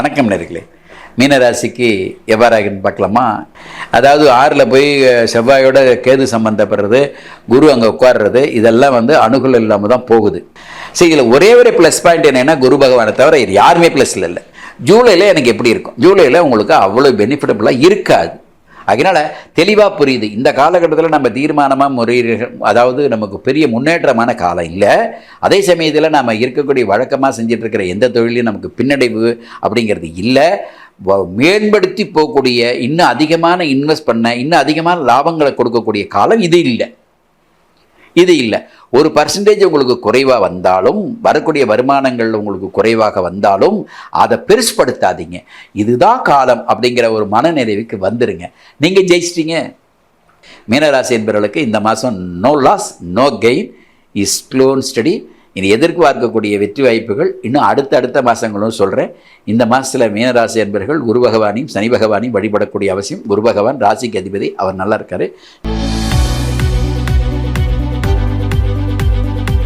வணக்கம் நேர்களே. மீனராசிக்கு எவ்வாறாகுன்னு பார்க்கலாமா? அதாவது ஆறில் போய் செவ்வாயோட கேது சம்மந்தப்படுறது குரு அங்கே உட்கார்றது இதெல்லாம் வந்து அணுகல் இல்லாமல் தான் போகுது. சரி இதில் ஒரே ஒரு ப்ளஸ் பாயிண்ட் என்னென்னா குரு பகவானை தவிர இது யாருமே ப்ளஸில் இல்லை. ஜூலையில் எனக்கு எப்படி இருக்கும்? ஜூலையில் உங்களுக்கு அவ்வளோ பெனிஃபிட்டபுளாக இருக்காது. அதனால் தெளிவாக புரியுது. இந்த காலகட்டத்தில் நம்ம தீர்மானமாக முறையீடுகள் அதாவது நமக்கு பெரிய முன்னேற்றமான காலம் இல்லை. அதே சமயத்தில் நம்ம இருக்கக்கூடிய வழக்கமாக செஞ்சிட்ருக்கிற எந்த தொழிலையும் நமக்கு பின்னடைவு அப்படிங்கிறது இல்லை. வ- மேம்படுத்தி போகக்கூடிய இன்னும் அதிகமான இன்வெஸ்ட் பண்ண இன்னும் அதிகமான லாபங்களை கொடுக்கக்கூடிய காலம் இது இல்லை. இது இல்லை. ஒரு பர்சன்டேஜ் உங்களுக்கு குறைவாக வந்தாலும் வரக்கூடிய வருமானங்கள் உங்களுக்கு குறைவாக வந்தாலும் அதை பெருசுப்படுத்தாதீங்க இதுதான் காலம் அப்படிங்கிற ஒரு மனநிறைவுக்கு வந்துடுங்க நீங்கள் ஜெயிச்சிட்டீங்க. மீனராசி என்பவர்களுக்கு இந்த மாதம் no loss no gain is clone study இது எதிர்க்கு பார்க்கக்கூடிய வெற்றி வாய்ப்புகள் இன்னும் அடுத்த அடுத்த மாதங்களும் சொல்கிறேன் இந்த மாதத்தில் மீனராசி என்பவர்கள் குரு பகவானையும் சனி பகவானையும் வழிபடக்கூடிய அவசியம். குரு பகவான் ராசிக்கு அதிபதி அவர் நல்லா இருக்காரு.